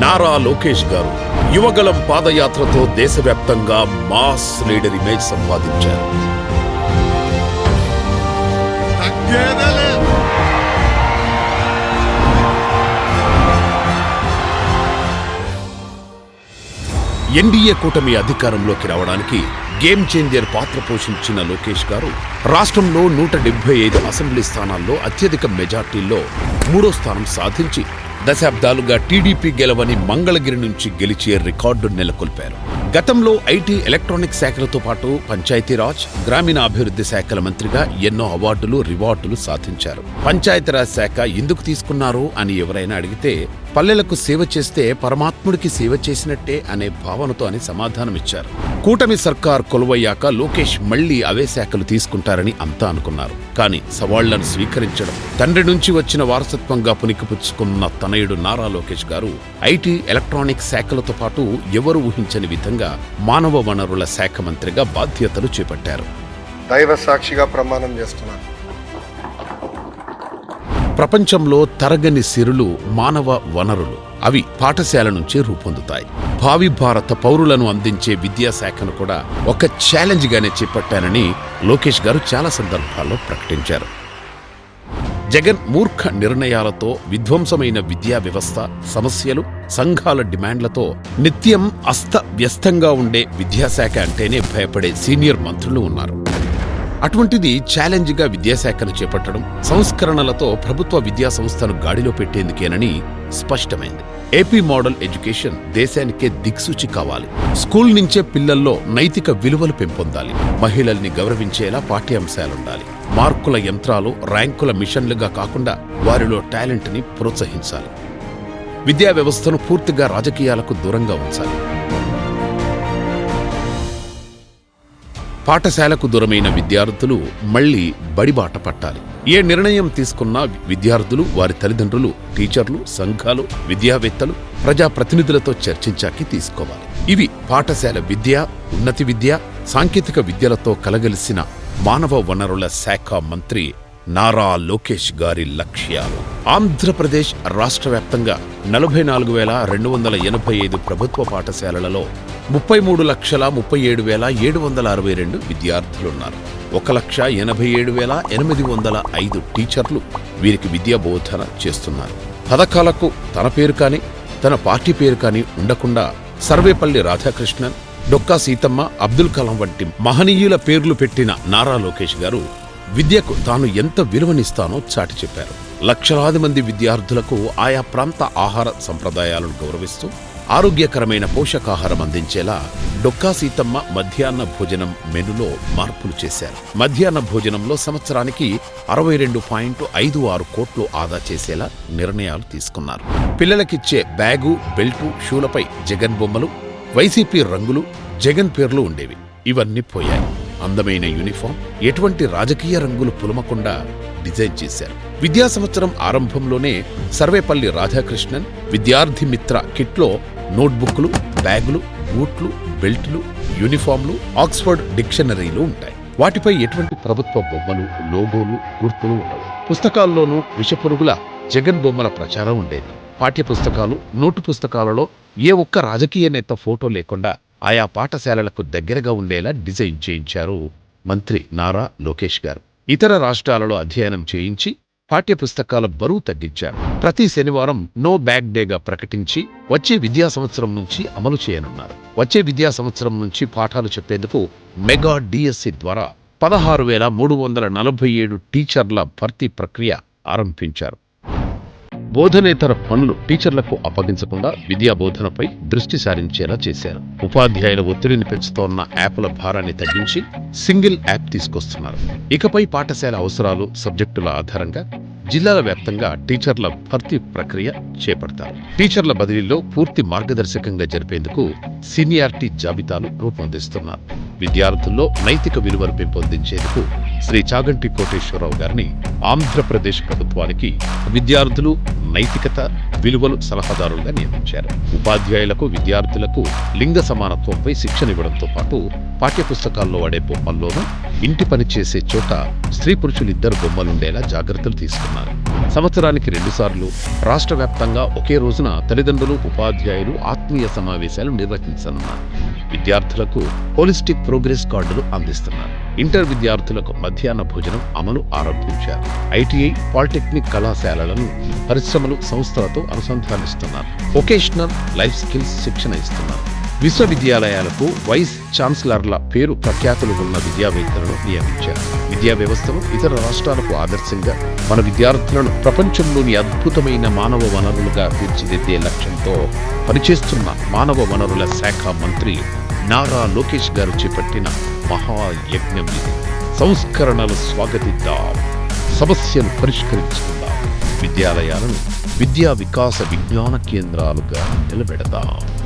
నారా లోకేష్ గారు యువగలం పాదయాత్రతో దేశవ్యాప్తంగా మాస్ లీడర్ ఇమేజ్ సంపాదించారు. ఎన్డీఏ కూటమి అధికారంలోకి రావడానికి గేమ్ చేంజర్ పాత్ర పోషించిన లోకేష్ గారు రాష్ట్రంలో నూట డెబ్బై ఐదు అసెంబ్లీ స్థానాల్లో అత్యధిక మెజార్టీల్లో మూడో స్థానం సాధించి దశాబ్దాలుగా టీడీపీ గెలవని మంగళగిరి నుంచి గెలిచే రికార్డు నెలకొల్పారు. గతంలో ఐటీ ఎలక్ట్రానిక్ శాఖలతో పాటు పంచాయతీరాజ్ గ్రామీణాభివృద్ధి శాఖల మంత్రిగా ఎన్నో అవార్డులు రివార్డులు సాధించారు. పంచాయతీరాజ్ శాఖ ఎందుకు తీసుకున్నారు అని ఎవరైనా అడిగితే పల్లెలకు సేవ చేస్తే పరమాత్ముడికి సేవ చేసినట్టే అనే భావనతో అని సమాధానమిచ్చారు. కూటమి సర్కార్ కొలువయ్యాక లోకేష్ మళ్ళీ అవే శాఖలు తీసుకుంటారని అంతా అనుకున్నారు. కానీ సవాళ్ళను స్వీకరించడం తండ్రి నుంచి వచ్చిన వారసత్వంగా పునికిపుచ్చుకున్న తనయుడు నారా లోకేష్ గారు ఐటీ ఎలక్ట్రానిక్ శాఖలతో పాటు ఎవరు ఊహించని విధంగా మానవ వనరుల శాఖ మంత్రిగా బాధ్యతలు చేపట్టారు. దైవ సాక్షిగా ప్రమాణం చేస్తున్నాను. ప్రపంచంలో తరగని సిరులు మానవ వనరులు అవి పాఠశాల నుంచే రూపొందుతాయి. భావి భారత పౌరులను అందించే విద్యాశాఖను కూడా ఒక ఛాలెంజ్గానే చేపట్టానని లోకేష్ గారు చాలా సందర్భాల్లో ప్రకటించారు. జగన్ మూర్ఖ నిర్ణయాలతో విధ్వంసమైన విద్యా వ్యవస్థ సమస్యలు సంఘాల డిమాండ్లతో నిత్యం అస్తవ్యస్తంగా ఉండే విద్యాశాఖ అంటేనే భయపడే సీనియర్ మంత్రులు ఉన్నారు. అటువంటిది ఛాలెంజ్గా విద్యాశాఖను చేపట్టడం సంస్కరణలతో ప్రభుత్వ విద్యా సంస్థను గాడిలో పెట్టేందుకేనని స్పష్టమైంది. ఏపీ మోడల్ ఎడ్యుకేషన్ దేశానికే దిక్సూచి కావాలి. స్కూల్ నుంచే పిల్లల్లో నైతిక విలువలు పెంపొందాలి. మహిళల్ని గౌరవించేలా పాఠ్యాంశాలుండాలి. మార్కుల యంత్రాలు ర్యాంకుల మిషన్లుగా కాకుండా వారిలో టాలెంట్ని ప్రోత్సహించాలి. విద్యా వ్యవస్థను పూర్తిగా రాజకీయాలకు దూరంగా ఉంచాలి. పాఠశాలకు దూరమైన విద్యార్థులు మళ్ళీ బడిబాట పట్టాలి. ఏ నిర్ణయం తీసుకున్నా విద్యార్థులు వారి తల్లిదండ్రులు టీచర్లు సంఘాలు విద్యావేత్తలు ప్రజాప్రతినిధులతో చర్చించాకి తీసుకోవాలి. ఇవి పాఠశాల విద్య ఉన్నతి విద్య సాంకేతిక విద్యలతో కలగలిసిన మానవ వనరుల శాఖ మంత్రి నారా లోకేష్ గారి లక్ష్యాలు. ఆంధ్రప్రదేశ్ రాష్ట్ర వ్యాప్తంగా నలభై నాలుగు వేల రెండు వందల ఎనభై ఐదు ప్రభుత్వ పాఠశాలలలో ముప్పై మూడు లక్షల ముప్పై ఏడు వేల ఏడు వందల అరవై రెండు విద్యార్థులున్నారు. ఒక లక్ష ఎనభై ఏడు వేల ఎనిమిది వందల ఐదు టీచర్లు వీరికి విద్యా బోధన చేస్తున్నారు. పథకాలకు తన పేరు కానీ తన పార్టీ పేరు కానీ ఉండకుండా సర్వేపల్లి రాధాకృష్ణన్ డొక్కా సీతమ్మ అబ్దుల్ కలాం వంటి మహనీయుల పేర్లు పెట్టిన నారా లోకేష్ గారు విద్యకు తాను ఎంత విలువనిస్తానో చాటి చెప్పారు. లక్షలాది మంది విద్యార్థులకు ఆయా ప్రాంత ఆహార సంప్రదాయాలను గౌరవిస్తూ ఆరోగ్యకరమైన పోషకాహారం అందించేలా డొక్కా సీతమ్మ మధ్యాహ్న భోజనం మెనులో మార్పులు చేశారు. మధ్యాహ్న భోజనంలో సంవత్సరానికి అరవై రెండు పాయింట్ ఐదు ఆరు కోట్లు ఆదా చేసేలా నిర్ణయాలు తీసుకున్నారు. పిల్లలకిచ్చే బ్యాగు బెల్టు షూలపై జగన్ బొమ్మలు వైసీపీ రంగులు జగన్ పేర్లు ఉండేవి. ఇవన్నీ పోయాయి. అందమైన యూనిఫామ్ ఎటువంటి రాజకీయ రంగులు పులమకుండా డిజైన్ చేశారు. విద్యా సంవత్సరం ఆరంభంలోనే సర్వేపల్లి రాధాకృష్ణన్ విద్యార్థి మిత్ర కిట్లో నోట్బుక్లు బ్యాగులు బూట్లు బెల్ట్లు యూనిఫామ్లు ఆక్స్ఫర్డ్ డిక్షనరీలు ఉంటాయి. వాటిపై ఎటువంటి ప్రభుత్వ బొమ్మలు లోగోలు గుర్తులు ఉండవు. పుస్తకాల్లోనూ విషపురుగుల జగన్ బొమ్మల ప్రచారం ఉండేది. పాఠ్య పుస్తకాలు నోటు పుస్తకాలలో ఏ ఒక్క రాజకీయ నేత ఫోటో లేకుండా ఆయా పాఠశాలలకు దగ్గరగా ఉండేలా డిజైన్ చేయించారు మంత్రి నారా లోకేష్ గారు. ఇతర రాష్ట్రాలలో అధ్యయనం చేయించి పాఠ్య పుస్తకాల బరువు తగ్గించారు. ప్రతి శనివారం నో బ్యాగ్ డేగా ప్రకటించి వచ్చే విద్యా సంవత్సరం నుంచి అమలు చేయనున్నారు. వచ్చే విద్యా సంవత్సరం నుంచి పాఠాలు చెప్పేందుకు మెగా డిఎస్సి ద్వారా పదహారు వేల మూడు వందల నలభై ఏడు టీచర్ల భర్తీ ప్రక్రియ ఆరంభించారు. బోధనేతర పనులు టీచర్లకు అప్పగించకుండా విద్యా బోధనపై దృష్టి సారించేలా చేశారు. ఉపాధ్యాయుల ఒత్తిడిని పెంచుతోన్న యాప్ల భారాన్ని తగ్గించి సింగిల్ యాప్ తీసుకొస్తున్నారు. ఇకపై పాఠశాల అవసరాలు సబ్జెక్టుల ఆధారంగా జిల్లాల వ్యాప్తంగా టీచర్ల భర్తీ ప్రక్రియ చేపడతారు. టీచర్ల బదిలీలో పూర్తి మార్గదర్శకంగా జరిపేందుకు సీనియారిటీ జాబితాలు రూపొందిస్తున్నారు. విద్యార్థుల్లో నైతిక విలువలు పెంపొందించేందుకు శ్రీ చాగంటి కోటేశ్వరరావు గారిని ఆంధ్రప్రదేశ్ ప్రభుత్వానికి విద్యార్థులు నైతికత విలువలు సలహాదారులుగా నియమించారు. ఉపాధ్యాయులకు విద్యార్థులకు లింగ సమానత్వంపై శిక్షణ ఇవ్వడంతో పాటు పాఠ్యపుస్తకాల్లో వాడే బొమ్మల్లోనూ ఇంటి పని చేసే చోట స్త్రీ పురుషులు ఇద్దరు బొమ్మలుండేలా జాగ్రత్తలు తీసుకున్నారు. సంవత్సరానికి రెండుసార్లు రాష్ట్ర వ్యాప్తంగా ఒకే రోజున తల్లిదండ్రులు ఉపాధ్యాయులు ఆత్మీయ సమావేశాలు నిర్వహించనున్నారు. విద్యార్థులకు హోలిస్టిక్ ప్రోగ్రెస్ కార్డులు అందిస్తున్నారు. ఇంటర్ విద్యార్థులకు మధ్యాహ్న భోజనం అమలు ఆరంభించారు. ఐటీఐ పాలిటెక్నిక్ కళాశాలలను పరిశ్రమలు సంస్థలతో అనుసంధానిస్తున్నారు. వొకేషనల్ లైఫ్ స్కిల్స్ శిక్షణ ఇస్తున్నారు. విశ్వవిద్యాలయాలకు వైస్ ఛాన్సలర్ల పేరు ప్రఖ్యాతులు ఉన్న విద్యావేత్తలను నియమించారు. విద్యా వ్యవస్థను ఇతర రాష్ట్రాలకు ఆదర్శంగా మన విద్యార్థులను ప్రపంచంలోని అద్భుతమైన మానవ వనరులుగా తీర్చిదిద్దే లక్ష్యంతో పనిచేస్తున్న మానవ వనరుల శాఖ మంత్రి నారా లోకేష్ గారు చేపట్టిన మహాయజ్ఞం ఇది. సంస్కరణలు స్వాగతిద్దాం. సమస్యను పరిష్కరించుకుందాం. విద్యాలయాలను విద్యా వికాస విజ్ఞాన కేంద్రాలుగా నిలబెడతాం